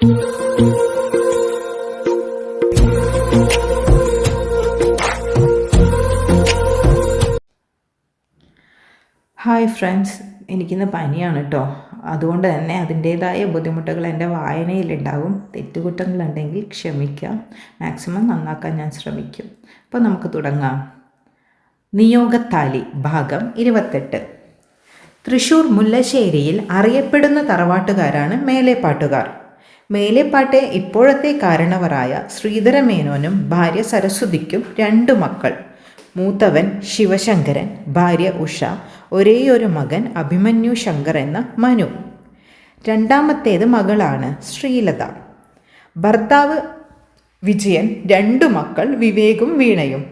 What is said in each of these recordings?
Hi friends എനിക്കിന്ന് പനിയാണ് കേട്ടോ അതുകൊണ്ട് തന്നെ അതിന്റേതായ ബുദ്ധിമുട്ടുകൾ എന്റെ വായനയിലുണ്ടാകും തെറ്റുകുറ്റങ്ങളുണ്ടെങ്കിൽ ക്ഷമിക്കാം. മാക്സിമം നന്നാക്കാൻ ഞാൻ ശ്രമിക്കും. അപ്പോൾ നമുക്ക് തുടങ്ങാം. നിയോഗത്താലി ഭാഗം ഇരുപത്തെട്ട്. തൃശൂർ മുല്ലശ്ശേരിയിൽ അറിയപ്പെടുന്ന തറവാട്ടുകാരാണ് മേലേപ്പാട്ടുകാർ. മേലേപ്പാട്ടെ ഇപ്പോഴത്തെ കാരണവരായ ശ്രീധരമേനോനും ഭാര്യ സരസ്വതിക്കും രണ്ടു മക്കൾ. മൂത്തവൻ ശിവശങ്കരൻ ഭാര്യ ഉഷ ഒരേയൊരു മകൻ അഭിമന്യു ശങ്കർ എന്ന മനു. രണ്ടാമത്തേത് മകളാണ് ശ്രീലത. ഭർത്താവ് വിജയൻ രണ്ടു മക്കൾ വിവേകും വീണയും.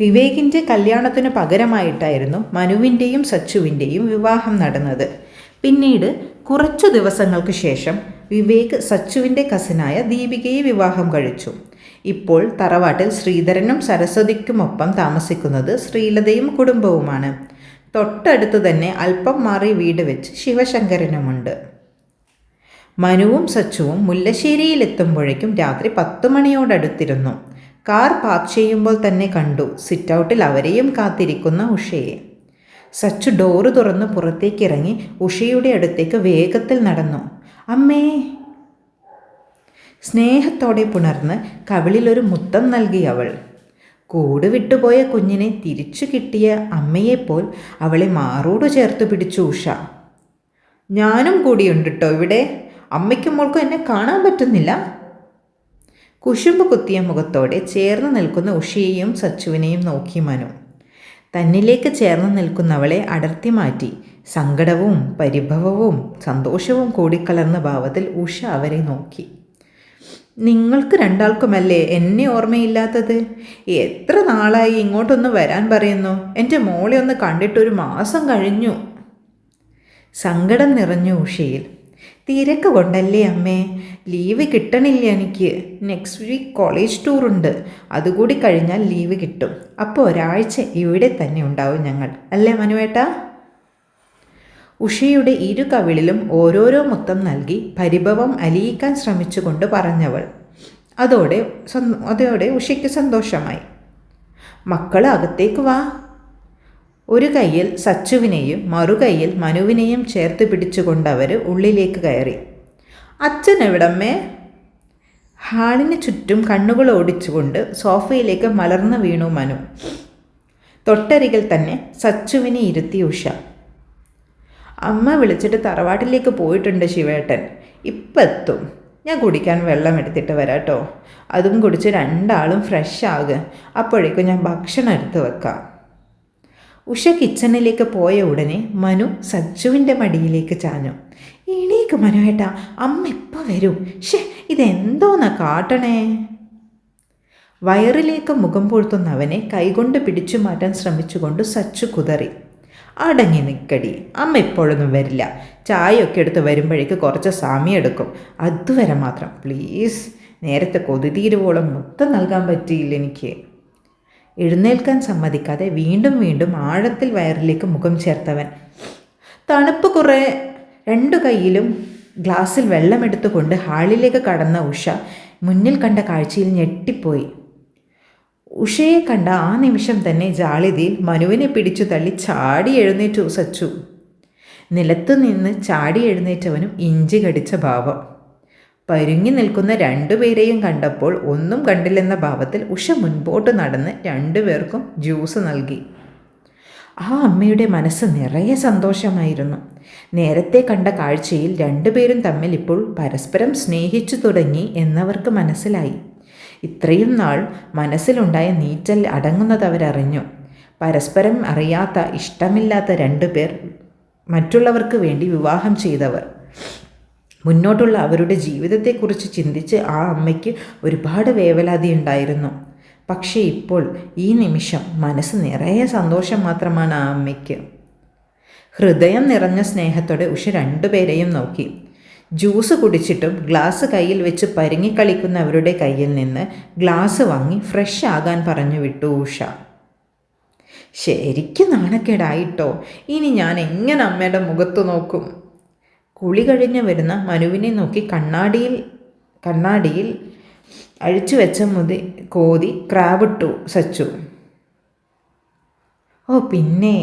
വിവേകിന്റെ കല്യാണത്തിന് പകരമായിട്ടായിരുന്നു മനുവിന്റെയും സച്ചുവിന്റെയും വിവാഹം നടന്നത്. പിന്നീട് കുറച്ചു ദിവസങ്ങൾക്ക് ശേഷം വിവേക് സച്ചുവിന്റെ കസിനായ ദീപികയെ വിവാഹം കഴിച്ചു. ഇപ്പോൾ തറവാട്ടിൽ ശ്രീധരനും സരസ്വതിക്കുമൊപ്പം താമസിക്കുന്നത് ശ്രീലതയും കുടുംബവുമാണ്. തൊട്ടടുത്ത് തന്നെ അല്പം മാറി വീട് വെച്ച് ശിവശങ്കരനുമുണ്ട്. മനുവും സച്ചുവും മുല്ലശ്ശേരിയിലെത്തുമ്പോഴേക്കും രാത്രി പത്തു മണിയോടടുത്തിരുന്നു. കാർ പാർക്ക് ചെയ്യുമ്പോൾ തന്നെ കണ്ടു. സിറ്റൗട്ടിൽ അവരെയും കാത്തിരിക്കുന്ന ഉഷയെ. സച്ചു ഡോറ് തുറന്ന് പുറത്തേക്കിറങ്ങി ഉഷയുടെ അടുത്തേക്ക് വേഗത്തിൽ നടന്നു. അമ്മേ. സ്നേഹത്തോടെ പുണർന്ന് കവിളിലൊരു മുത്തം നൽകി അവൾ. കൂട് വിട്ടുപോയ കുഞ്ഞിനെ തിരിച്ചു കിട്ടിയ അമ്മയെപ്പോൽ അവളെ മാറോട് ചേർത്ത് പിടിച്ചു ഉഷ. ഞാനും കൂടിയുണ്ട് കേട്ടോ ഇവിടെ? അമ്മയ്ക്കും മോൾക്കും എന്നെ കാണാൻ പറ്റുന്നില്ല? കുശുമ്പ് കുത്തിയ മുഖത്തോടെ ചേർന്ന് നിൽക്കുന്ന ഉഷയെയും സച്ചുവിനെയും നോക്കി മനു. തന്നിലേക്ക് ചേർന്ന് നിൽക്കുന്നവളെ അടർത്തി മാറ്റി സങ്കടവും പരിഭവവും സന്തോഷവും കൂടിക്കലർന്ന ഭാവത്തിൽ ഉഷ അവരെ നോക്കി. നിങ്ങൾക്ക് രണ്ടാൾക്കുമല്ലേ എന്നെ ഓർമ്മയില്ലാത്തത്? എത്ര നാളായി ഇങ്ങോട്ടൊന്ന് വരാൻ പറയുന്നു? എന്റെ മോളെ ഒന്ന് കണ്ടിട്ടൊരു മാസം കഴിഞ്ഞു. സങ്കടം നിറഞ്ഞു ഉഷയിൽ. തിരക്ക് കൊണ്ടല്ലേ അമ്മേ? ലീവ് കിട്ടണില്ല എനിക്ക്. നെക്സ്റ്റ് വീക്ക് കോളേജ് ടൂറുണ്ട് അതുകൂടി കഴിഞ്ഞാൽ ലീവ് കിട്ടും. അപ്പോൾ ഒരാഴ്ച ഇവിടെ തന്നെ ഉണ്ടാവും ഞങ്ങൾ. അല്ലേ മനുവേട്ടാ? ഉഷയുടെ ഇരു കവിളിലും ഓരോരോ മുത്തം നൽകി പരിഭവം അലിയിക്കാൻ ശ്രമിച്ചുകൊണ്ട് പറഞ്ഞവൾ. അതോടെ അതോടെ ഉഷയ്ക്ക് സന്തോഷമായി. മക്കൾ അകത്തേക്ക് വാ. ഒരു കയ്യിൽ സച്ചുവിനെയും മറുകൈയിൽ മനുവിനെയും ചേർത്ത് പിടിച്ചുകൊണ്ടവർ ഉള്ളിലേക്ക് കയറി. അച്ഛൻ എവിടമ്മേ? ഹാളിന് ചുറ്റും കണ്ണുകൾ ഓടിച്ചുകൊണ്ട് സോഫയിലേക്ക് മലർന്നു വീണു മനു. തൊട്ടരികിൽ തന്നെ സച്ചുവിനെ ഇരുത്തി ഉഷ. അമ്മ വിളിച്ചിട്ട് തറവാട്ടിലേക്ക് പോയിട്ടുണ്ട് ശിവേട്ടൻ. ഇപ്പം എത്തും ഞാൻ കുടിക്കാൻ വെള്ളം എടുത്തിട്ട് വരാം കേട്ടോ അതും കുടിച്ച് രണ്ടാളും ഫ്രഷ് ആകുക അപ്പോഴേക്കും ഞാൻ ഭക്ഷണം എടുത്ത് വെക്കാം. ഉഷ കിച്ചണിലേക്ക് പോയ ഉടനെ മനു സജ്ജുവിന്റെ മടിയിലേക്ക് ചാഞ്ഞു. എണീക്ക് മനുവേട്ടാ അമ്മ എപ്പോൾ വരും. ഷേ ഇതെന്തോന്നാ കാട്ടണേ? വയറിലേക്ക് മുഖം പൊഴുത്തുന്നവനെ കൈകൊണ്ട് പിടിച്ചു മാറ്റാൻ ശ്രമിച്ചുകൊണ്ട് സച്ചു കുതറി. അടങ്ങി നിൽക്കടി അമ്മ ഇപ്പോഴൊന്നും വരില്ല. ചായയൊക്കെ എടുത്ത് വരുമ്പോഴേക്ക് കുറച്ച് സമയം എടുക്കും. അതുവരെ മാത്രം. പ്ലീസ്. നേരത്തെ കൊതിതീരുവോളം മൊത്തം നൽകാൻ പറ്റിയില്ല എനിക്ക്. എഴുന്നേൽക്കാൻ സമ്മതിക്കാതെ വീണ്ടും വീണ്ടും ആഴത്തിൽ വയറിലേക്ക് മുഖം ചേർത്തവൻ. തണുപ്പ് കുറേ രണ്ടു കൈയിലും ഗ്ലാസ്സിൽ വെള്ളമെടുത്തുകൊണ്ട് ഹാളിലേക്ക് കടന്ന ഉഷ മുന്നിൽ കണ്ട കാഴ്ചയിൽ ഞെട്ടിപ്പോയി. ഉഷയെ കണ്ട ആ നിമിഷം തന്നെ ജാളിതയിൽ മനുവിനെ പിടിച്ചു തള്ളി ചാടി എഴുന്നേറ്റു സച്ചു. നിലത്തു നിന്ന് ചാടി എഴുന്നേറ്റവനും ഇഞ്ചി കടിച്ച ഭാവം. പരുങ്ങി നിൽക്കുന്ന രണ്ടുപേരെയും കണ്ടപ്പോൾ ഒന്നും കണ്ടില്ലെന്ന ഭാവത്തിൽ ഉഷ മുൻപോട്ട് നടന്ന് രണ്ടുപേർക്കും ജ്യൂസ് നൽകി. ആ അമ്മയുടെ മനസ്സ് നിറയെ സന്തോഷമായിരുന്നു. നേരത്തെ കണ്ട കാഴ്ചയിൽ രണ്ടുപേരും തമ്മിൽ ഇപ്പോൾ പരസ്പരം സ്നേഹിച്ചു തുടങ്ങി എന്നവർക്ക് മനസ്സിലായി. ഇത്രയും നാൾ മനസ്സിലുണ്ടായ നീറ്റൽ അടങ്ങുന്നത് അവരറിഞ്ഞു. പരസ്പരം അറിയാത്ത ഇഷ്ടമില്ലാത്ത രണ്ടു പേർ മറ്റുള്ളവർക്ക് വേണ്ടി വിവാഹം ചെയ്തവർ. മുന്നോട്ടുള്ള അവരുടെ ജീവിതത്തെക്കുറിച്ച് ചിന്തിച്ച് ആ അമ്മയ്ക്ക് ഒരുപാട് വേവലാതി ഉണ്ടായിരുന്നു. പക്ഷേ ഇപ്പോൾ ഈ നിമിഷം മനസ്സ് നിറയെ സന്തോഷം മാത്രമാണ് ആ അമ്മയ്ക്ക്. ഹൃദയം നിറഞ്ഞ സ്നേഹത്തോടെ ഉഷ രണ്ടുപേരെയും നോക്കി. ജ്യൂസ് കുടിച്ചിട്ടും ഗ്ലാസ് കയ്യിൽ വെച്ച് പരുങ്ങിക്കളിക്കുന്നവരുടെ കയ്യിൽ നിന്ന് ഗ്ലാസ് വാങ്ങി ഫ്രഷ് ആകാൻ പറഞ്ഞു വിട്ടു ഉഷ. ശരിക്കും നാണക്കേടായിട്ടോ? ഇനി ഞാൻ എങ്ങനെ അമ്മയുടെ മുഖത്ത് നോക്കും? കുളി കഴിഞ്ഞ് വരുന്ന മനുവിനെ നോക്കി കണ്ണാടിയിൽ കണ്ണാടിയിൽ അഴിച്ചു വെച്ച മുതി കോതി ക്രാവിട്ടു സച്ചു. ഓ പിന്നെ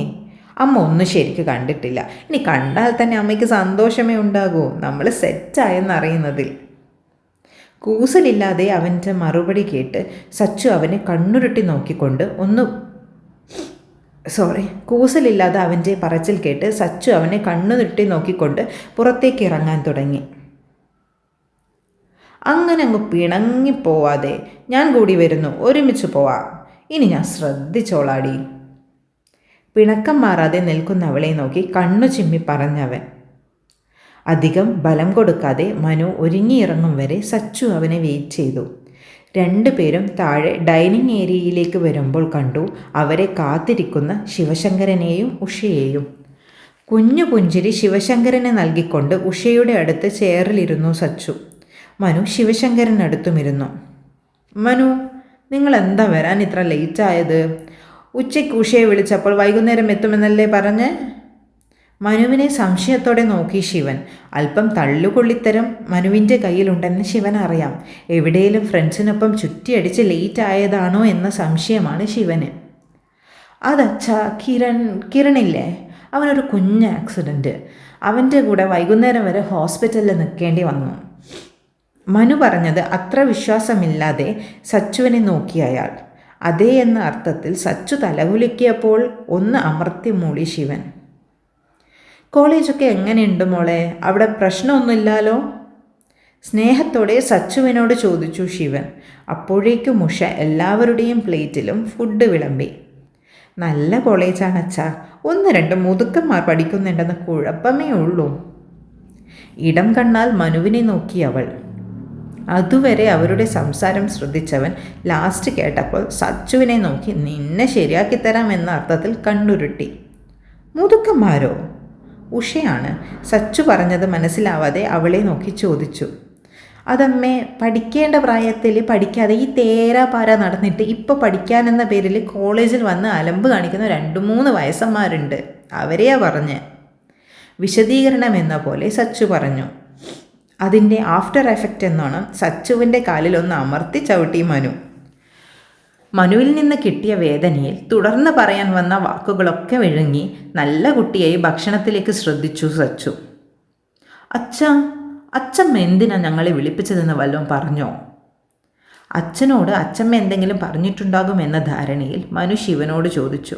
അമ്മ ഒന്നും ശരിക്ക് കണ്ടിട്ടില്ല. ഇനി കണ്ടാൽ തന്നെ അമ്മയ്ക്ക് സന്തോഷമേ ഉണ്ടാകൂ. നമ്മൾ സെറ്റായെന്നറിയുന്നതിൽ കൂസലില്ലാതെ അവന്റെ മറുപടി കേട്ട് സച്ചു അവനെ കണ്ണുരുട്ടി നോക്കിക്കൊണ്ട് ഒന്ന് സോറി കൂസലില്ലാതെ അവന്റെ പറച്ചിൽ കേട്ട് സച്ചു അവനെ കണ്ണുരുട്ടി നോക്കിക്കൊണ്ട് പുറത്തേക്ക് ഇറങ്ങാൻ തുടങ്ങി. അങ്ങനെ അങ്ങ് പിണങ്ങിപ്പോവാതെ ഞാൻ കൂടി വരുന്നു. ഒരുമിച്ച് പോവാം. ഇനി ഞാൻ ശ്രദ്ധിച്ചോളാടി. പിണക്കം മാറാതെ നിൽക്കുന്ന അവളെ നോക്കി കണ്ണു ചിമ്മി പറഞ്ഞവൻ. അധികം ബലം കൊടുക്കാതെ മനു ഒരുങ്ങിയിറങ്ങും വരെ സച്ചു അവനെ വെയിറ്റ് ചെയ്തു. രണ്ടുപേരും താഴെ ഡൈനിങ് ഏരിയയിലേക്ക് വരുമ്പോൾ കണ്ടു അവരെ കാത്തിരിക്കുന്ന ശിവശങ്കരനെയും ഉഷയെയും. കുഞ്ഞു പുഞ്ചിരി ശിവശങ്കരനെ നൽകിക്കൊണ്ട് ഉഷയുടെ അടുത്ത് ചെയറിലിരുന്നു സച്ചു. മനു ശിവശങ്കരനടുത്തുമിരുന്നു. മനു നിങ്ങൾ എന്താ വരാൻ ഇത്ര ലേറ്റ് ആയത്? ഉച്ചയ്ക്ക് ഉഷയെ വിളിച്ചപ്പോൾ വൈകുന്നേരം എത്തുമെന്നല്ലേ പറഞ്ഞ്? മനുവിനെ സംശയത്തോടെ നോക്കി ശിവൻ. അല്പം തള്ളുകൊള്ളിത്തരം മനുവിന്റെ കയ്യിലുണ്ടെന്ന് ശിവൻ അറിയാം. എവിടെയെങ്കിലും ഫ്രണ്ട്സിനൊപ്പം ചുറ്റിയടിച്ച് ലേറ്റ് ആയതാണോ എന്ന സംശയമാണ് ശിവന്. അതച്ഛാ കിരൺ കിരണില്ലേ? അവനൊരു കുഞ്ഞ് ആക്സിഡന്റ് അവന്റെ കൂടെ വൈകുന്നേരം വരെ ഹോസ്പിറ്റലിൽ നിൽക്കേണ്ടി വന്നു. മനു പറഞ്ഞത് അത്ര വിശ്വാസമില്ലാതെ സച്ചുവിനെ നോക്കി അയാൾ. അതേ എന്ന അർത്ഥത്തിൽ സച്ചു തലകുലുക്കിയപ്പോൾ ഒന്ന് അമർത്തി മൂളി ശിവൻ. കോളേജൊക്കെ എങ്ങനെയുണ്ട് മോളെ? അവിടെ പ്രശ്നമൊന്നുമില്ലല്ലോ? സ്നേഹത്തോടെ സച്ചുവിനോട് ചോദിച്ചു ശിവൻ. അപ്പോഴേക്കും ഉഷ എല്ലാവരുടെയും പ്ലേറ്റിലും ഫുഡ് വിളമ്പി. നല്ല കോളേജാണ് അച്ഛാ ഒന്ന് രണ്ട് മുതുക്കന്മാർ പഠിക്കുന്നുണ്ടെന്ന് കുഴപ്പമേ ഉള്ളൂ. ഇടം കണ്ണാൽ മനുവിനെ നോക്കി അവൾ. അതുവരെ അവരുടെ സംസാരം ശ്രദ്ധിച്ചവൻ ലാസ്റ്റ് കേട്ടപ്പോൾ സച്ചുവിനെ നോക്കി നിന്നെ ശരിയാക്കി തരാം എന്ന അർത്ഥത്തിൽ കണ്ണുരുട്ടി. മുതുക്കന്മാരോ? ഉഷയാണ്. സച്ചു പറഞ്ഞത് മനസ്സിലാവാതെ അവളെ നോക്കി ചോദിച്ചു. അതമ്മേ പഠിക്കേണ്ട പ്രായത്തിൽ പഠിക്കാതെ ഈ തേരാപാര നടന്നിട്ട് ഇപ്പോൾ പഠിക്കാനെന്ന പേരിൽ കോളേജിൽ വന്ന് അലമ്പ് കാണിക്കുന്ന രണ്ട് മൂന്ന് വയസ്സന്മാരുണ്ട്. അവരെയാ പറഞ്ഞ്? വിശദീകരണം എന്ന പോലെ സച്ചു പറഞ്ഞു. അതിന്റെ ആഫ്റ്റർ എഫക്റ്റ് എന്നാണ് സച്ചുവിന്റെ കാലിൽ ഒന്ന് അമർത്തി ചവിട്ടി മനു. മനുവിൽ നിന്ന് കിട്ടിയ വേദനയിൽ തുടർന്ന് പറയാൻ വന്ന വാക്കുകളൊക്കെ വിഴുങ്ങി നല്ല കുട്ടിയായി ഭക്ഷണത്തിലേക്ക് ശ്രദ്ധിച്ചു സച്ചു. അച്ഛ അച്ഛമ്മ എന്തിനാ ഞങ്ങളെ വിളിപ്പിച്ചതെന്ന് വല്ലതും പറഞ്ഞോ? അച്ഛനോട് അച്ഛമ്മ എന്തെങ്കിലും പറഞ്ഞിട്ടുണ്ടാകും എന്ന ധാരണയിൽ മനു ശിവനോട് ചോദിച്ചു.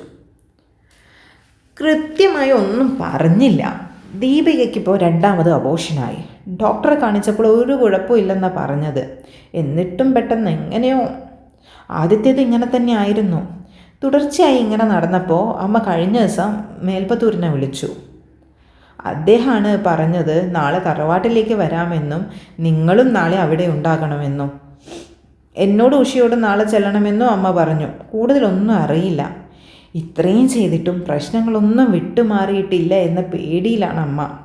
കൃത്യമായി ഒന്നും പറഞ്ഞില്ല. ദീപികയ്ക്ക് ഇപ്പോൾ രണ്ടാമത് അബോഷനായി ഡോക്ടറെ കാണിച്ചപ്പോൾ ഒരു കുഴപ്പമില്ലെന്നാണ് പറഞ്ഞത്. എന്നിട്ടും പെട്ടെന്ന് എങ്ങനെയോ ആദ്യത്തേത് ഇങ്ങനെ തന്നെ ആയിരുന്നു. തുടർച്ചയായി ഇങ്ങനെ നടന്നപ്പോൾ അമ്മ കഴിഞ്ഞ ദിവസം മേൽപ്പത്തൂരിനെ വിളിച്ചു. അദ്ദേഹമാണ് പറഞ്ഞത് നാളെ തറവാട്ടിലേക്ക് വരാമെന്നും നിങ്ങളും നാളെ അവിടെ ഉണ്ടാകണമെന്നും. എന്നോട് ഉഷിയോട് നാളെ ചെല്ലണമെന്നും അമ്മ പറഞ്ഞു. കൂടുതലൊന്നും അറിയില്ല. ഇത്രയും ചെയ്തിട്ടും പ്രശ്നങ്ങളൊന്നും വിട്ടുമാറിയിട്ടില്ല എന്ന പേടിയിലാണ് അമ്മ.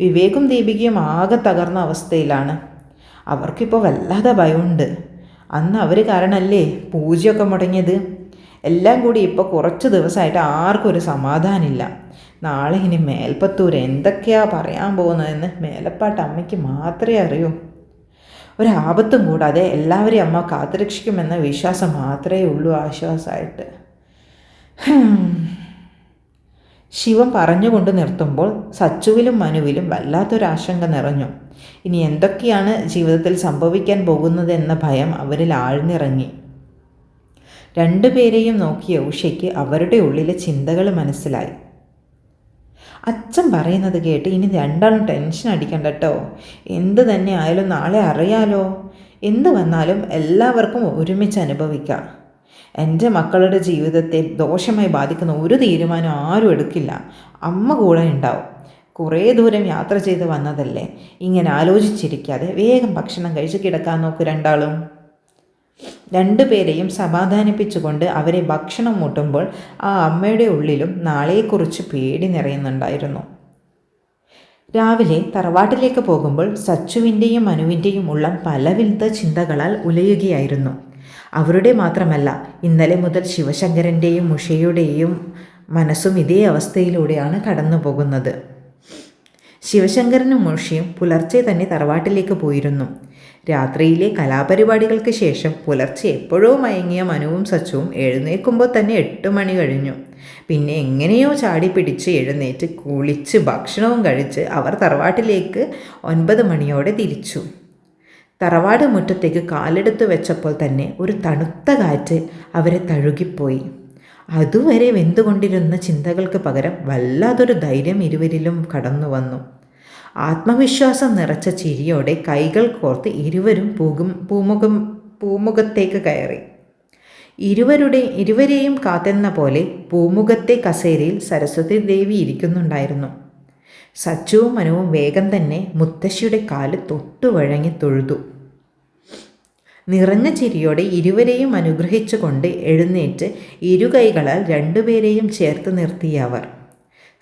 വിവേകും ദീപികയും ആകെ തകർന്ന അവസ്ഥയിലാണ്. അവർക്കിപ്പോൾ വല്ലാതെ ഭയമുണ്ട്. അന്ന് അവർ കാരണമല്ലേ പൂജയൊക്കെ മുടങ്ങിയത്? എല്ലാം കൂടി ഇപ്പോൾ കുറച്ച് ദിവസമായിട്ട് ആർക്കൊരു സമാധാനമില്ല. നാളെ ഇനി മേൽപ്പത്തൂർ എന്തൊക്കെയാ പറയാൻ പോകുന്നതെന്ന് മേലപ്പാട്ട് അമ്മയ്ക്ക് മാത്രമേ അറിയൂ. ഒരാപത്തും കൂടാതെ എല്ലാവരെയും അമ്മ കാത്തുരക്ഷിക്കുമെന്ന വിശ്വാസം മാത്രമേ ഉള്ളൂ ആശ്വാസമായിട്ട്. ശിവൻ പറഞ്ഞുകൊണ്ട് നിർത്തുമ്പോൾ സച്ചുവിലും മനുവിലും വല്ലാത്തൊരാശങ്ക നിറഞ്ഞു. ഇനി എന്തൊക്കെയാണ് ജീവിതത്തിൽ സംഭവിക്കാൻ പോകുന്നതെന്ന ഭയം അവരിൽ ആഴ്ന്നിറങ്ങി. രണ്ടുപേരെയും നോക്കിയ ഉഷയ്ക്ക് അവരുടെ ഉള്ളിലെ ചിന്തകൾ മനസ്സിലായി. അച്ഛൻ പറയുന്നത് കേട്ട് ഇനി രണ്ടാളും ടെൻഷൻ അടിക്കണ്ട കേട്ടോ എന്ത് തന്നെ ആയാലും നാളെ അറിയാലോ. എന്ത് വന്നാലും എല്ലാവർക്കും ഒരുമിച്ച് അനുഭവിക്കാം. എന്റെ മക്കളുടെ ജീവിതത്തെ ദോഷമായി ബാധിക്കുന്ന ഒരു തീരുമാനം ആരും എടുക്കില്ല. അമ്മ കൂടെ ഉണ്ടാവും. കുറേ ദൂരം യാത്ര ചെയ്ത് വന്നതല്ലേ? ഇങ്ങനെ ആലോചിച്ചിരിക്കാതെ വേഗം ഭക്ഷണം കഴിച്ച് കിടക്കാൻ നോക്കൂ രണ്ടാളും. രണ്ടുപേരെയും സമാധാനിപ്പിച്ചുകൊണ്ട് അവരെ ഭക്ഷണം മൂട്ടുമ്പോൾ ആ അമ്മയുടെ ഉള്ളിലും നാളെക്കുറിച്ച് പേടി നിറയുന്നുണ്ടായിരുന്നു. രാവിലെ തറവാട്ടിലേക്ക് പോകുമ്പോൾ സച്ചുവിന്റെയും മനുവിന്റെയും ഉള്ളം പലവിധ ചിന്തകളാൽ ഉലയുകയായിരുന്നു. അവരുടെ മാത്രമല്ല ഇന്നലെ മുതൽ ശിവശങ്കരന്റെയും ഉഷയുടെയും മനസ്സും ഇതേ അവസ്ഥയിലൂടെയാണ് കടന്നു പോകുന്നത് ശിവശങ്കരനും മുഷിയും പുലർച്ചെ തന്നെ തറവാട്ടിലേക്ക് പോയിരുന്നു. രാത്രിയിലെ കലാപരിപാടികൾക്ക് ശേഷം പുലർച്ചെ എപ്പോഴോ മയങ്ങിയ മനുവും സച്ചുവും എഴുന്നേൽക്കുമ്പോൾ തന്നെ എട്ട് മണി കഴിഞ്ഞു. പിന്നെ എങ്ങനെയോ ചാടി പിടിച്ച് എഴുന്നേറ്റ് കുളിച്ച് ഭക്ഷണവും കഴിച്ച് അവർ തറവാട്ടിലേക്ക് ഒൻപത് മണിയോടെ തിരിച്ചു. തറവാട് മുറ്റത്തേക്ക് കാലെടുത്ത് വെച്ചപ്പോൾ തന്നെ ഒരു തണുത്ത കാറ്റ് അവരെ തഴുകിപ്പോയി. അതുവരെ വെന്തുകൊണ്ടിരുന്ന ചിന്തകൾക്ക് പകരം വല്ലാതൊരു ധൈര്യം ഇരുവരിലും കടന്നു വന്നു. ആത്മവിശ്വാസം നിറച്ച ചിരിയോടെ കൈകൾ കോർത്ത് ഇരുവരും പൂകും പൂമുഖം പൂമുഖത്തേക്ക് കയറി. ഇരുവരുടെ ഇരുവരെയും കാത്തെന്ന പോലെ പൂമുഖത്തെ കസേരയിൽ സരസ്വതി ദേവി ഇരിക്കുന്നുണ്ടായിരുന്നു. സച്ചുവും മനുവും വേഗം തന്നെ മുത്തശ്ശിയുടെ കാൽ തൊട്ടു വഴങ്ങി തൊഴുതു. നിറഞ്ഞ ചിരിയോടെ ഇരുവരെയും അനുഗ്രഹിച്ചുകൊണ്ട് എഴുന്നേറ്റ് ഇരുകൈകളാൽ രണ്ടുപേരെയും ചേർത്ത് നിർത്തിയ അവർ.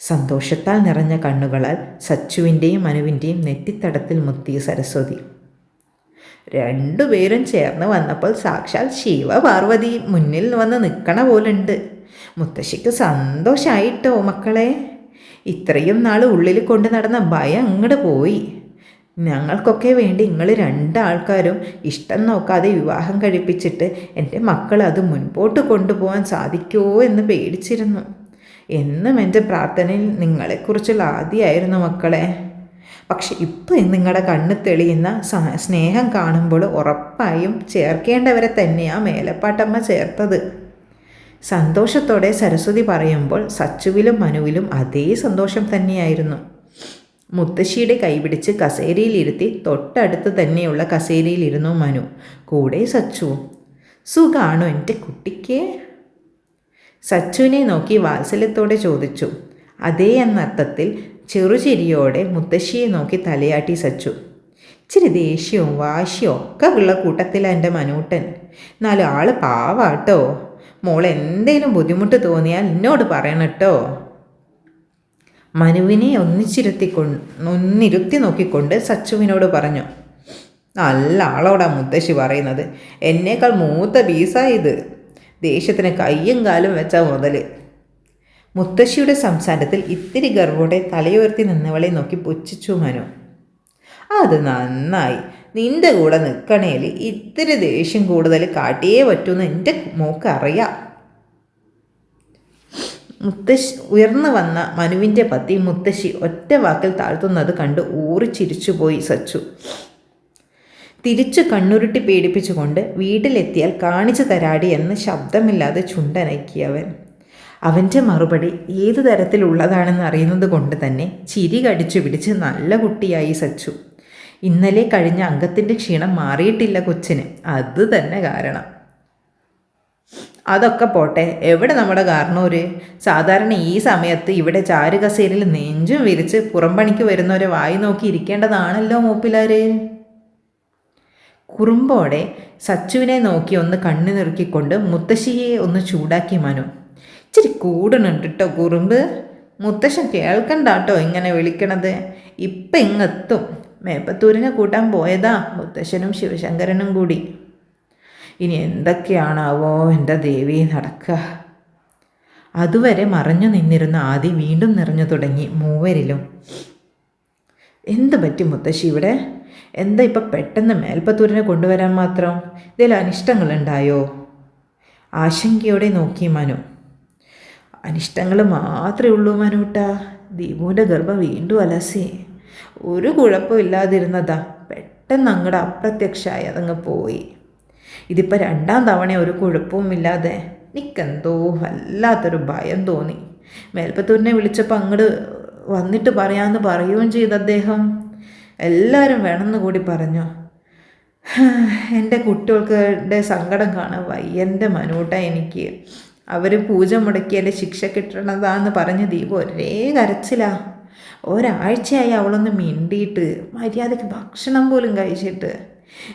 സന്തോഷത്താൽ നിറഞ്ഞ കണ്ണുകളാൽ സച്ചുവിന്റെയും മനുവിന്റെയും നെറ്റിത്തടത്തിൽ മുത്തിയ സരസ്വതി. രണ്ടുപേരും ചേർന്ന് വന്നപ്പോൾ സാക്ഷാൽ ശിവപാർവതി മുന്നിൽ വന്ന് നിൽക്കണ പോലുണ്ട്. മുത്തശ്ശിക്ക് സന്തോഷമായിട്ടോ മക്കളെ? ഇത്രയും നാൾ ഉള്ളിൽ കൊണ്ട് നടന്ന ഭയം അങ്ങോട്ട് പോയി. ഞങ്ങൾക്കൊക്കെ വേണ്ടി നിങ്ങൾ രണ്ടാൾക്കാരും ഇഷ്ടം നോക്കാതെ വിവാഹം കഴിപ്പിച്ചിട്ട് എന്റെ മക്കൾ അത് മുൻപോട്ട് കൊണ്ടുപോകാൻ സാധിക്കുമോ എന്ന് പേടിച്ചിരുന്നു. എന്നും എന്റെ പ്രാർത്ഥനയിൽ നിങ്ങളെക്കുറിച്ചുള്ള ആദ്യമായിരുന്നു മക്കളെ. പക്ഷെ ഇപ്പം നിങ്ങളുടെ കണ്ണ് തെളിയുന്ന സ്നേഹം കാണുമ്പോൾ ഉറപ്പായും ചേർക്കേണ്ടവരെ തന്നെയാണ് മേലപ്പാട്ടമ്മ ചേർത്തത്. സന്തോഷത്തോടെ സരസ്വതി പറയുമ്പോൾ സച്ചുവിലും മനുവിലും അതേ സന്തോഷം തന്നെയായിരുന്നു. മുത്തശ്ശിയുടെ കൈപിടിച്ച് കസേരയിലിരുത്തി തൊട്ടടുത്ത് തന്നെയുള്ള കസേരയിലിരുന്നു മനു. കൂടെ സച്ചുവും സുഖാണോ എന്റെ കുട്ടിക്ക്? സച്ചുവിനെ നോക്കി വാത്സല്യത്തോടെ ചോദിച്ചു. അതേ എന്നർത്ഥത്തിൽ ചെറുചിരിയോടെ മുത്തശ്ശിയെ നോക്കി തലയാട്ടി സച്ചു. ഇച്ചിരി ദേഷ്യവും വാശിയും ഒക്കെ ഉള്ള കൂട്ടത്തിലാണ് എന്റെ മനൂട്ടൻ. എന്നാലും ആൾ പാവാട്ടോ. മോൾ എന്തെങ്കിലും ബുദ്ധിമുട്ട് തോന്നിയാൽ എന്നോട് പറയണം കേട്ടോ. മനുവിനെ ഒന്നിച്ചിരുത്തിക്കൊണ്ട് ഒന്നിരുത്തി നോക്കിക്കൊണ്ട് സച്ചുവിനോട് പറഞ്ഞു. നല്ല ആളോടാ മുത്തശ്ശി പറയുന്നത്. എന്നേക്കാൾ മൂത്ത ബീസായത് ദേഷ്യത്തിന് കയ്യും കാലും വെച്ച മുതൽ മുത്തശ്ശിയുടെ സംസാരത്തിൽ ഇത്തിരി ഗർവോടെ തലയുയർത്തി നിന്നവളെ നോക്കി പുച്ഛിച്ചു മനു. അത് നന്നായി. നിന്റെ കൂടെ നിൽക്കണേൽ ഇത്തിരി ദേഷ്യം കൂടുതൽ കാട്ടിയേ പറ്റുമെന്ന് എന്റെ മോക്കറിയാം. മുത്തശ്ശി ഉയർന്നു വന്ന മനുവിന്റെ പത്തി മുത്തശ്ശി ഒറ്റ വാക്കിൽ താഴ്ത്തുന്നത് കണ്ട് ഊറിച്ചിരിച്ചുപോയി സച്ചു. തിരിച്ചു കണ്ണുരുട്ടി പേടിപ്പിച്ചുകൊണ്ട് വീട്ടിലെത്തിയാൽ കാണിച്ചു തരാടി എന്ന് ശബ്ദമില്ലാതെ ചുണ്ടനക്കിയവൻ. അവന്റെ മറുപടി ഏതു തരത്തിലുള്ളതാണെന്ന് അറിയുന്നത് കൊണ്ട് തന്നെ ചിരി കടിച്ചു പിടിച്ച് നല്ല കുട്ടിയായി സച്ചു. ഇന്നലെ കഴിഞ്ഞ അംഗത്തിന്റെ ക്ഷീണം മാറിയിട്ടില്ല കൊച്ചിന്. അത് തന്നെ കാരണം. അതൊക്കെ പോട്ടെ എവിടെ നമ്മുടെ കാരണൂര് സാധാരണ ഈ സമയത്ത് ഇവിടെ ചാരുകസേരിൽ നെഞ്ചും വിരിച്ച് പുറംപണിക്ക് വരുന്നവരെ വായി നോക്കി ഇരിക്കേണ്ടതാണല്ലോ മൂപ്പിലാര്? കുറുമ്പോടെ സച്ചുവിനെ നോക്കി ഒന്ന് കണ്ണു നിറുക്കിക്കൊണ്ട് മുത്തശ്ശിയെ ഒന്ന് ചൂടാക്കി മനു. ഇച്ചിരി കൂടുന്നുണ്ട് കേട്ടോ കുറുമ്പ്. മുത്തശ്ശൻ കേൾക്കണ്ടാട്ടോ ഇങ്ങനെ വിളിക്കണത്. ഇപ്പം ഇങ്ങെത്തും. മേപ്പത്തൂരിനെ കൂട്ടാൻ പോയതാ മുത്തശ്ശനും ശിവശങ്കരനും കൂടി. ഇനി എന്തൊക്കെയാണാവോ എന്റെ ദേവി നടക്കുക. അതുവരെ മറഞ്ഞു നിന്നിരുന്ന ആദി വീണ്ടും നിറഞ്ഞു തുടങ്ങി മൂവരിലും. എന്ത് പറ്റി മുത്തശ്ശി ഇവിടെ? എന്താ ഇപ്പം പെട്ടെന്ന് മേൽപ്പത്തൂരിനെ കൊണ്ടുവരാൻ മാത്രം? ഇതിൽ അനിഷ്ടങ്ങളുണ്ടായോ? ആശങ്കയോടെ നോക്കി മനു. അനിഷ്ടങ്ങൾ മാത്രമേ ഉള്ളൂ മനുട്ടാ. ദീപുവിന്റെ ഗർഭം വീണ്ടും അലസി. ഒരു കുഴപ്പമില്ലാതിരുന്നതാ പെട്ടെന്ന് അങ്ങടെ അപ്രത്യക്ഷമായി അതങ്ങ് പോയി. ഇതിപ്പോൾ രണ്ടാം തവണ ഒരു കുഴപ്പവും ഇല്ലാതെ എനിക്കെന്തോ വല്ലാത്തൊരു ഭയം തോന്നി. മേൽപ്പത്തൂരിനെ വിളിച്ചപ്പോൾ അങ്ങോട്ട് വന്നിട്ട് പറയാമെന്ന് പറയുകയും ചെയ്തു അദ്ദേഹം. എല്ലാവരും വേണമെന്ന് കൂടി പറഞ്ഞു എന്റെ കുട്ടികൾക്ക് സങ്കടം കാണാൻ വയ്യന്റെ മനൂട്ട എനിക്ക്. അവർ പൂജ മുടക്കി എന്റെ ശിക്ഷ കിട്ടണതാന്ന് പറഞ്ഞ് ദീപം ഒരേ കരച്ചിലാ. ഒരാഴ്ചയായി അവളൊന്ന് മിണ്ടിയിട്ട് മര്യാദയ്ക്ക് ഭക്ഷണം പോലും കഴിച്ചിട്ട്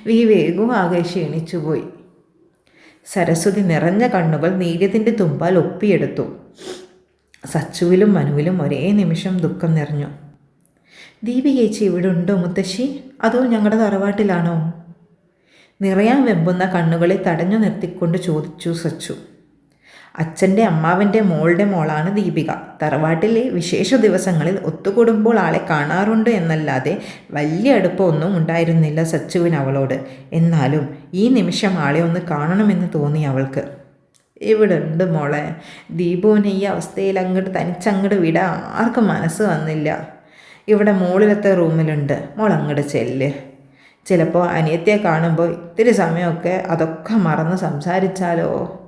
വിവേകും ആകെ ക്ഷീണിച്ചുപോയി സരസ്വതി നിറഞ്ഞ കണ്ണുകൾ നീര്യത്തിന്റെ തുമ്പാൽ ഒപ്പിയെടുത്തു. സച്ചുവിലും മനുവിലും ഒരേ നിമിഷം ദുഃഖം നിറഞ്ഞു. ദീപി ചേച്ചി ഇവിടെ ഉണ്ടോ മുത്തശ്ശി? അതോ ഞങ്ങളുടെ തറവാട്ടിലാണോ? നിറയാൻ വെമ്പുന്ന കണ്ണുകളെ തടഞ്ഞു നിർത്തിക്കൊണ്ട് ചോദിച്ചു സച്ചു. അച്ഛന്റെ അമ്മാവന്റെ മോളുടെ മോളാണ് ദീപിക. തറവാട്ടിലെ വിശേഷ ദിവസങ്ങളിൽ ഒത്തുകൂടുമ്പോൾ ആളെ കാണാറുണ്ട് എന്നല്ലാതെ വലിയ അടുപ്പമൊന്നും ഉണ്ടായിരുന്നില്ല സച്ചുവിന് അവളോട്. എന്നാലും ഈ നിമിഷം ആളെ ഒന്ന് കാണണമെന്ന് തോന്നി അവൾക്ക്. ഇവിടെ ഉണ്ട് മോളെ? ദീപുവിനെ ഈ അവസ്ഥയിൽ അങ്ങോട്ട് തനിച്ചങ്ങോട്ട് വിടാൻ ആർക്കും മനസ്സ് വന്നില്ല. ഇവിടെ മുകളിലത്തെ റൂമിലുണ്ട്. മോൾ അങ്ങോട്ട് ചെല്ല്. ചിലപ്പോൾ അനിയത്തെ കാണുമ്പോൾ ഇത്തിരി സമയമൊക്കെ അതൊക്കെ മറന്ന് സംസാരിച്ചാലോ?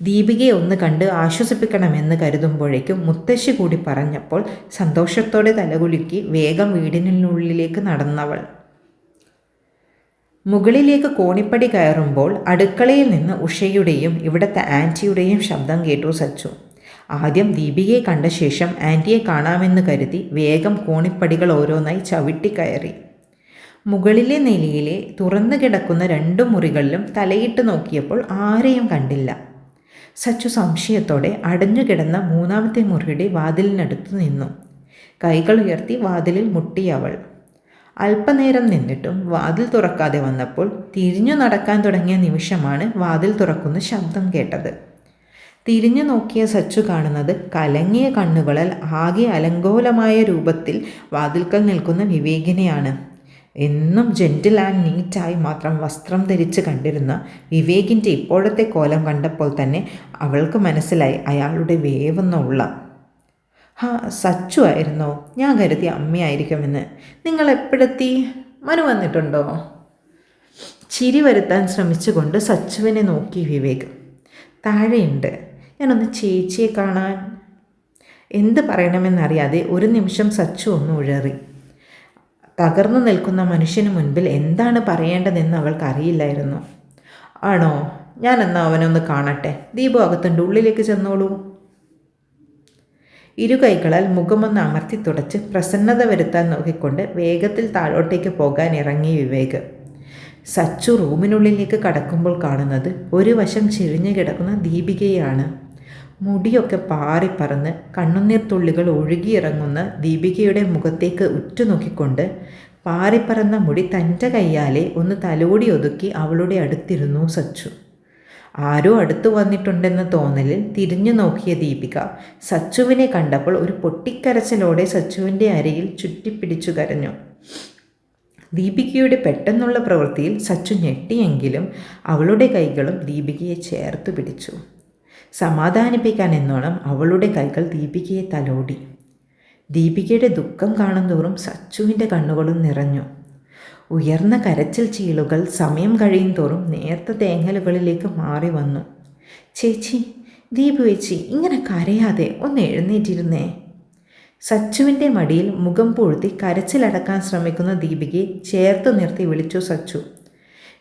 ദീപികയെ ഒന്ന് കണ്ട് ആശ്വസിപ്പിക്കണമെന്ന് കരുതുമ്പോഴേക്കും മുത്തശ്ശി കൂടി പറഞ്ഞപ്പോൾ സന്തോഷത്തോടെ തലകുലുക്കി വേഗം വീടിനുള്ളിലേക്ക് നടന്നവൾ. മുകളിലേക്ക് കോണിപ്പടി കയറുമ്പോൾ അടുക്കളയിൽ നിന്ന് ഉഷയുടെയും ഇവിടുത്തെ ആന്റിയുടെയും ശബ്ദം കേട്ടു സച്ചു. ആദ്യം ദീപികയെ കണ്ട ശേഷം ആന്റിയെ കാണാമെന്ന് കരുതി വേഗം കോണിപ്പടികൾ ഓരോന്നായി ചവിട്ടി കയറി. മുകളിലെ നിലയിലെ തുറന്നു കിടക്കുന്ന രണ്ട് മുറികളിലും തലയിട്ട് നോക്കിയപ്പോൾ ആരെയും കണ്ടില്ല. സച്ചു സംശയത്തോടെ അടഞ്ഞുകിടന്ന മൂന്നാമത്തെ മുറിയുടെ വാതിലിനടുത്ത് നിന്നു. കൈകൾ ഉയർത്തി വാതിലിൽ മുട്ടിയവൾ. അല്പനേരം നിന്നിട്ടും വാതിൽ തുറക്കാതെ വന്നപ്പോൾ തിരിഞ്ഞു നടക്കാൻ തുടങ്ങിയ നിമിഷമാണ് വാതിൽ തുറക്കുന്ന ശബ്ദം കേട്ടത്. തിരിഞ്ഞു നോക്കിയ സച്ചു കാണുന്നത് കലങ്ങിയ കണ്ണുകളാൽ ആകെ അലങ്കോലമായ രൂപത്തിൽ വാതിൽക്കൽ നിൽക്കുന്ന വിവേകിനെയാണ്. എന്നും ജെന്റിൽ ആൻഡ് നീറ്റായി മാത്രം വസ്ത്രം ധരിച്ച് കണ്ടിരുന്ന വിവേകിന്റെ ഇപ്പോഴത്തെ കോലം കണ്ടപ്പോൾ തന്നെ അവൾക്ക് മനസ്സിലായി അയാളുടെ വേവെന്നുള്ള. ഹാ സച്ചു ആയിരുന്നോ? ഞാൻ കരുതി അമ്മയായിരിക്കുമെന്ന് നിങ്ങൾ എപ്പോഴെത്തി മനു വന്നിട്ടുണ്ടോ? ചിരി വരുത്താൻ ശ്രമിച്ചുകൊണ്ട് സച്ചുവിനെ നോക്കി വിവേക്. താഴെയുണ്ട് ഞാനൊന്ന് ചേച്ചിയെ കാണാൻ. എന്ത് പറയണമെന്നറിയാതെ ഒരു നിമിഷം സച്ചു ഒന്ന് ഉഴറി. തകർന്നു നിൽക്കുന്ന മനുഷ്യന് മുൻപിൽ എന്താണ് പറയേണ്ടതെന്ന് അവൾക്ക് അറിയില്ലായിരുന്നു ആണോ? ഞാൻ എന്നാ അവനൊന്ന് കാണട്ടെ? ദീപു അകത്തുണ്ട്. ഉള്ളിലേക്ക് ചെന്നോളൂ. ഇരു കൈകളാൽ മുഖമൊന്ന് അമർത്തി തുടച്ച് പ്രസന്നത വരുത്താൻ നോക്കിക്കൊണ്ട് വേഗത്തിൽ താഴോട്ടേക്ക് പോകാൻ ഇറങ്ങി വിവേക്. സച്ചു റൂമിനുള്ളിലേക്ക് കടക്കുമ്പോൾ കാണുന്നത് ഒരു വശം ചിരിഞ്ഞു കിടക്കുന്ന ദീപികയാണ് മുടിയൊക്കെ പാറിപ്പറന്ന് കണ്ണുനീർ തുള്ളികൾ ഒഴുകിയിറങ്ങുന്ന ദീപികയുടെ മുഖത്തേക്ക് ഉറ്റുനോക്കിക്കൊണ്ട് പാറിപ്പറന്ന മുടി തന്റെ കയ്യാലെ ഒന്ന് തലോടി ഒതുക്കി അവളുടെ അടുത്തിരുന്നു സച്ചു. ആരോ അടുത്തു വന്നിട്ടുണ്ടെന്ന തോന്നലിൽ തിരിഞ്ഞു നോക്കിയ ദീപിക സച്ചുവിനെ കണ്ടപ്പോൾ ഒരു പൊട്ടിക്കരച്ചിലോടെ സച്ചുവിന്റെ അരയിൽ ചുറ്റിപ്പിടിച്ചു കരഞ്ഞു. ദീപികയുടെ പെട്ടെന്നുള്ള പ്രവൃത്തിയിൽ സച്ചു ഞെട്ടിയെങ്കിലും അവളുടെ കൈകളും ദീപികയെ ചേർത്ത് പിടിച്ചു. സമാധാനിപ്പിക്കാൻ എന്നോണം അവളുടെ കൈകൾ ദീപികയെ തലോടി. ദീപികയുടെ ദുഃഖം കാണുന്തോറും സച്ചുവിന്റെ കണ്ണുകളും നിറഞ്ഞു. ഉയർന്ന കരച്ചിൽ ചീളുകൾ സമയം കഴിയും തോറും നേർത്ത തേങ്ങലുകളിലേക്ക് മാറി വന്നു. ചേച്ചി ദീപു ചേച്ചി ഇങ്ങനെ കരയാതെ ഒന്ന് എഴുന്നേറ്റിരുന്നേ? സച്ചുവിന്റെ മടിയിൽ മുഖം പൂഴ്ത്തി കരച്ചിലടക്കാൻ ശ്രമിക്കുന്ന ദീപികയെ ചേർത്ത് നിർത്തി വിളിച്ചു സച്ചു.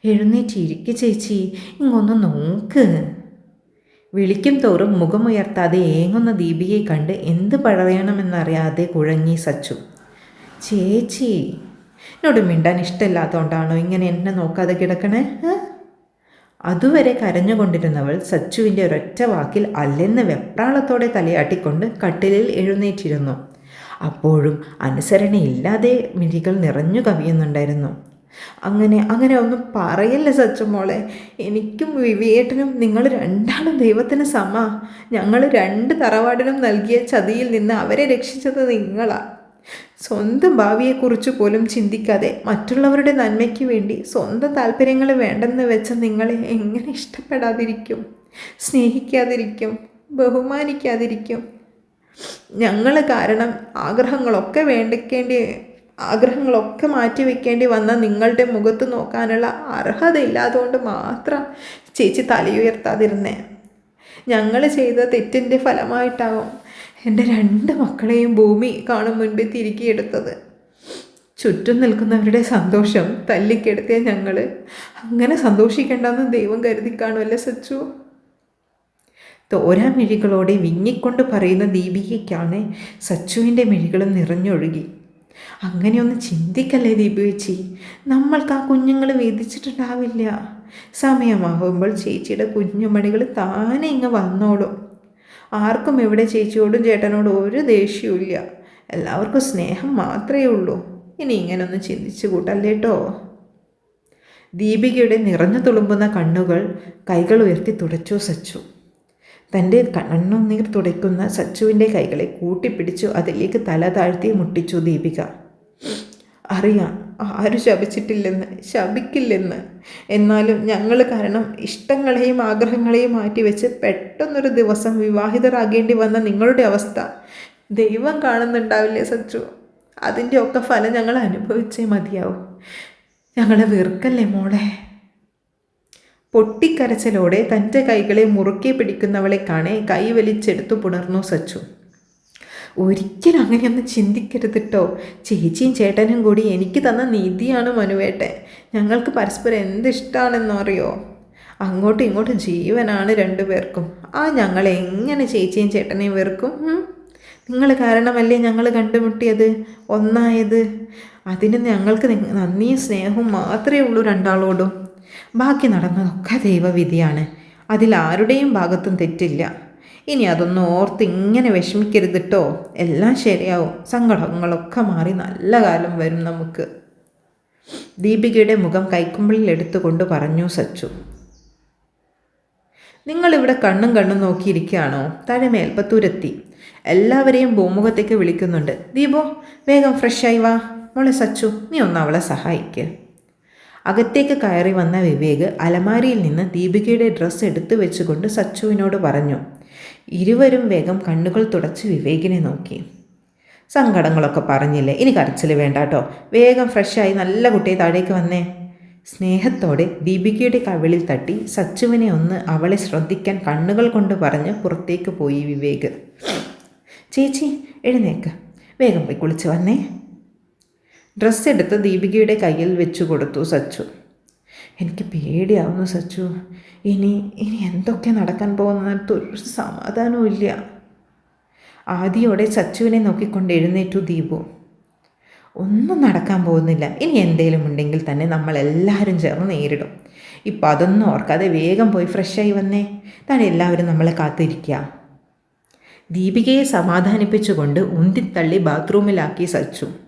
എഴുന്നേറ്റിരിക്കു ചേച്ചി ഇങ്ങൊന്ന് നോക്ക്. വിളിക്കും തോറും മുഖമുയർത്താതെ ഏങ്ങുന്ന ദീപികയെ കണ്ട് എന്ത് പറയണമെന്നറിയാതെ കുഴങ്ങി സച്ചു. ചേച്ചി എന്നോട് മിണ്ടാൻ ഇഷ്ടമില്ലാത്തതുകൊണ്ടാണോ ഇങ്ങനെ എന്നെ നോക്കാതെ കിടക്കണേ? അതുവരെ കരഞ്ഞുകൊണ്ടിരുന്നവൾ സച്ചുവിന്റെ ഒരൊറ്റ വാക്കിൽ അല്ലെന്ന് വെപ്രാളത്തോടെ തലയാട്ടിക്കൊണ്ട് കട്ടിലിൽ എഴുന്നേറ്റിരുന്നു. അപ്പോഴും അനുസരണയില്ലാതെ മിഴികൾ നിറഞ്ഞു കവിയുന്നുണ്ടായിരുന്നു. അങ്ങനെ അങ്ങനെ ഒന്നും പറയല്ല സച്ചമോളെ എനിക്കും വിവേട്ടനും നിങ്ങൾ രണ്ടാളും ദൈവത്തിന് സമ. ഞങ്ങൾ രണ്ട് തറവാടിനും നൽകിയ ചതിയിൽ നിന്ന് അവരെ രക്ഷിച്ചത് നിങ്ങളാണ് സ്വന്തം ഭാവിയെക്കുറിച്ച് പോലും ചിന്തിക്കാതെ മറ്റുള്ളവരുടെ നന്മയ്ക്ക് വേണ്ടി സ്വന്തം താല്പര്യങ്ങൾ വേണ്ടെന്ന് വെച്ച നിങ്ങളെ എങ്ങനെ ഇഷ്ടപ്പെടാതിരിക്കും? സ്നേഹിക്കാതിരിക്കും ബഹുമാനിക്കാതിരിക്കും. ഞങ്ങൾ കാരണം ആഗ്രഹങ്ങളൊക്കെ വേണ്ടിക്കേണ്ടി ആഗ്രഹങ്ങളൊക്കെ മാറ്റി വെക്കേണ്ടി വന്ന നിങ്ങളുടെ മുഖത്ത് നോക്കാനുള്ള അർഹത ഇല്ലാതുകൊണ്ട് മാത്രം ചേച്ചി തലയുയർത്താതിരുന്നേ ഞങ്ങൾ ചെയ്ത തെറ്റിന്റെ ഫലമായിട്ടാവും എന്റെ രണ്ട് മക്കളെയും ഭൂമി കാണും മുൻപേ തിരികെയെടുത്തത് ചുറ്റും നിൽക്കുന്നവരുടെ സന്തോഷം തല്ലിക്കെടുത്തിയ ഞങ്ങൾ അങ്ങനെ സന്തോഷിക്കേണ്ടെന്ന് ദൈവം കരുതി കാണുമല്ലേ സച്ചു? തോരാ മിഴികളോടെ വിങ്ങിക്കൊണ്ട് പറയുന്ന ദീപികയ്ക്കാണ് സച്ചുവിന്റെ മിഴികളും നിറഞ്ഞൊഴുകി. അങ്ങനെയൊന്ന് ചിന്തിക്കല്ലേ ദീപുവേച്ചി നമ്മൾക്ക് ആ കുഞ്ഞുങ്ങൾ വേദിച്ചിട്ടുണ്ടാവില്ല സമയമാകുമ്പോൾ ചേച്ചിയുടെ കുഞ്ഞുമണികൾ താനെ ഇങ്ങ് വന്നോളും. ആർക്കും ഇവിടെ ചേച്ചിയോടും ചേട്ടനോടും ഒരു ദേഷ്യമില്ല എല്ലാവർക്കും സ്നേഹം മാത്രമേ ഉള്ളൂ. ഇനി ഇങ്ങനൊന്ന് ചിന്തിച്ചു കൂട്ടല്ലേ കേട്ടോ ദീപികയുടെ നിറഞ്ഞു തുളുമ്പുന്ന കണ്ണുകൾ കൈകൾ ഉയർത്തി തുടച്ചു സച്ചു തന്റെ കണ്ണുനീർ തുടയ്ക്കുന്ന സച്ചുവിന്റെ കൈകളെ കൂട്ടിപ്പിടിച്ചു അതിലേക്ക് തല താഴ്ത്തി മുട്ടിച്ചു ദീപിക. അറിയാം ആരും ശപിച്ചിട്ടില്ലെന്ന് ശപിക്കില്ലെന്ന്. എന്നാലും ഞങ്ങൾ കാരണം ഇഷ്ടങ്ങളെയും ആഗ്രഹങ്ങളെയും മാറ്റിവെച്ച് പെട്ടെന്നൊരു ദിവസം വിവാഹിതരാകേണ്ടി വന്ന നിങ്ങളുടെ അവസ്ഥ. ദൈവം കാണുന്നുണ്ടാവില്ലേ സച്ചു? അതിന്റെ ഒക്കെ ഫലം ഞങ്ങൾ അനുഭവിച്ചേ മതിയാവും. ഞങ്ങളെ വെറുക്കല്ലേ മോളെ? പൊട്ടിക്കരച്ചിലോടെ തന്റെ കൈകളെ മുറുക്കി പിടിക്കുന്നവളെ കാണെ കൈ വലിച്ചെടുത്തു പുണർന്നു സച്ചു. ഒരിക്കലും അങ്ങനെയൊന്നും ചിന്തിക്കരുത് കേട്ടോ ചേച്ചിയും ചേട്ടനും കൂടി എനിക്ക് തന്ന നീതിയാണ് മനുവേട്ടെ ഞങ്ങൾക്ക് പരസ്പരം എന്ത് ഇഷ്ടമാണെന്നോ അറിയോ അങ്ങോട്ടും ഇങ്ങോട്ടും ജീവനാണ് രണ്ടുപേർക്കും ആ ഞങ്ങൾ എങ്ങനെ ചേച്ചിയും ചേട്ടനെയും വെറുക്കും? നിങ്ങൾ കാരണമല്ലേ ഞങ്ങൾ കണ്ടുമുട്ടിയത്? ഒന്നായത്? അതിന് ഞങ്ങൾക്ക് നന്ദിയും സ്നേഹവും മാത്രമേ ഉള്ളൂ രണ്ടാളോടും. ബാക്കി നടന്നതൊക്കെ ദൈവവിധിയാണ്. അതിലാരുടെയും ഭാഗത്തും തെറ്റില്ല. ഇനി അതൊന്നും ഓർത്ത് ഇങ്ങനെ വിഷമിക്കരുത് കേട്ടോ എല്ലാം ശരിയാവും. സങ്കടങ്ങളൊക്കെ മാറി നല്ല കാലം വരും നമുക്ക്. ദീപികയുടെ മുഖം കൈക്കുമ്പിളിൽ എടുത്തുകൊണ്ട് പറഞ്ഞു സച്ചു. നിങ്ങളിവിടെ കണ്ണും കണ്ണും നോക്കിയിരിക്കുകയാണോ? താഴെ മേൽപ്പത്തൂരെത്തി എല്ലാവരെയും ഭൂമുഖത്തേക്ക് വിളിക്കുന്നുണ്ട്. ദീപോ വേഗം ഫ്രഷായി വാ. മോളെ സച്ചു നീ ഒന്ന് അവളെ സഹായിക്ക്. അകത്തേക്ക് കയറി വന്ന വിവേക് അലമാരിയിൽ നിന്ന് ദീപികയുടെ ഡ്രസ്സ് എടുത്തു വെച്ചുകൊണ്ട് സച്ചുവിനോട് പറഞ്ഞു ഇരുവരും വേഗം കണ്ണുകൾ തുടച്ച് വിവേകിനെ നോക്കി. സങ്കടങ്ങളൊക്കെ പറഞ്ഞില്ലേ? ഇനി കരച്ചിൽ വേണ്ട കേട്ടോ വേഗം ഫ്രഷായി നല്ല കുട്ടിയെ താഴേക്ക് വന്നേ. സ്നേഹത്തോടെ ദീപികയുടെ കവിളിൽ തട്ടി സച്ചുവിനെ ഒന്ന് അവളെ ശ്രദ്ധിക്കാൻ കണ്ണുകൾ കൊണ്ട് പറഞ്ഞ് പുറത്തേക്ക് പോയി വിവേക്. ചേച്ചി എഴുന്നേക്ക്. വേഗം പോയി കുളിച്ച് വന്നേ. ഡ്രസ്സ് എടുത്ത് ദീപികയുടെ കയ്യിൽ വെച്ചു കൊടുത്തു സച്ചു. എനിക്ക് പേടിയാവുന്നു സച്ചു. ഇനി ഇനി എന്തൊക്കെ നടക്കാൻ പോകുന്നത് ഒരു സമാധാനവും ഇല്ല. ആദിയോടെ സച്ചുവിനെ നോക്കിക്കൊണ്ട് എഴുന്നേറ്റു ദീപു. ഒന്നും നടക്കാൻ പോകുന്നില്ല. ഇനി എന്തേലും ഉണ്ടെങ്കിൽ തന്നെ നമ്മളെല്ലാവരും ചേർന്ന് നേരിടും. ഇപ്പം അതൊന്നും ഓർക്കാതെ വേഗം പോയി ഫ്രഷായി വന്നേ. താൻ എല്ലാവരും നമ്മളെ കാത്തിരിക്കുക ദീപികയെ സമാധാനിപ്പിച്ചുകൊണ്ട് ഉന്തിത്തള്ളി ബാത്റൂമിലാക്കി സച്ചു.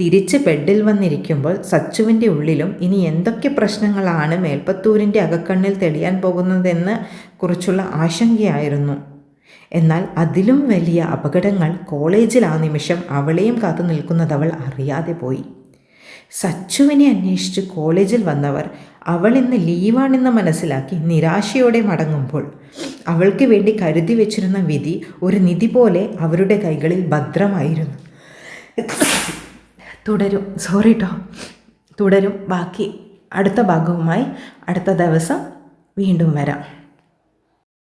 തിരിച്ച് ബെഡിൽ വന്നിരിക്കുമ്പോൾ സച്ചുവിന്റെ ഉള്ളിലും ഇനി എന്തൊക്കെ പ്രശ്നങ്ങളാണ് മേൽപ്പത്തൂരിന്റെ അകക്കണ്ണിൽ തെളിയാൻ പോകുന്നതെന്ന് കുറിച്ചുള്ള ആശങ്കയായിരുന്നു. എന്നാൽ അതിലും വലിയ അപകടങ്ങൾ കോളേജിൽ ആ നിമിഷം അവളെയും കാത്തു അവൾ അറിയാതെ പോയി. സച്ചുവിനെ അന്വേഷിച്ച് കോളേജിൽ വന്നവർ അവൾ ഇന്ന് ലീവാണെന്ന് മനസ്സിലാക്കി നിരാശയോടെ മടങ്ങുമ്പോൾ അവൾക്ക് വേണ്ടി കരുതി വെച്ചിരുന്ന വിധി ഒരു നിധി പോലെ അവരുടെ കൈകളിൽ ഭദ്രമായിരുന്നു. തുടരും. സോറി കേട്ടോ തുടരും. ബാക്കി അടുത്ത ഭാഗവുമായി അടുത്ത ദിവസം വീണ്ടും വരാം.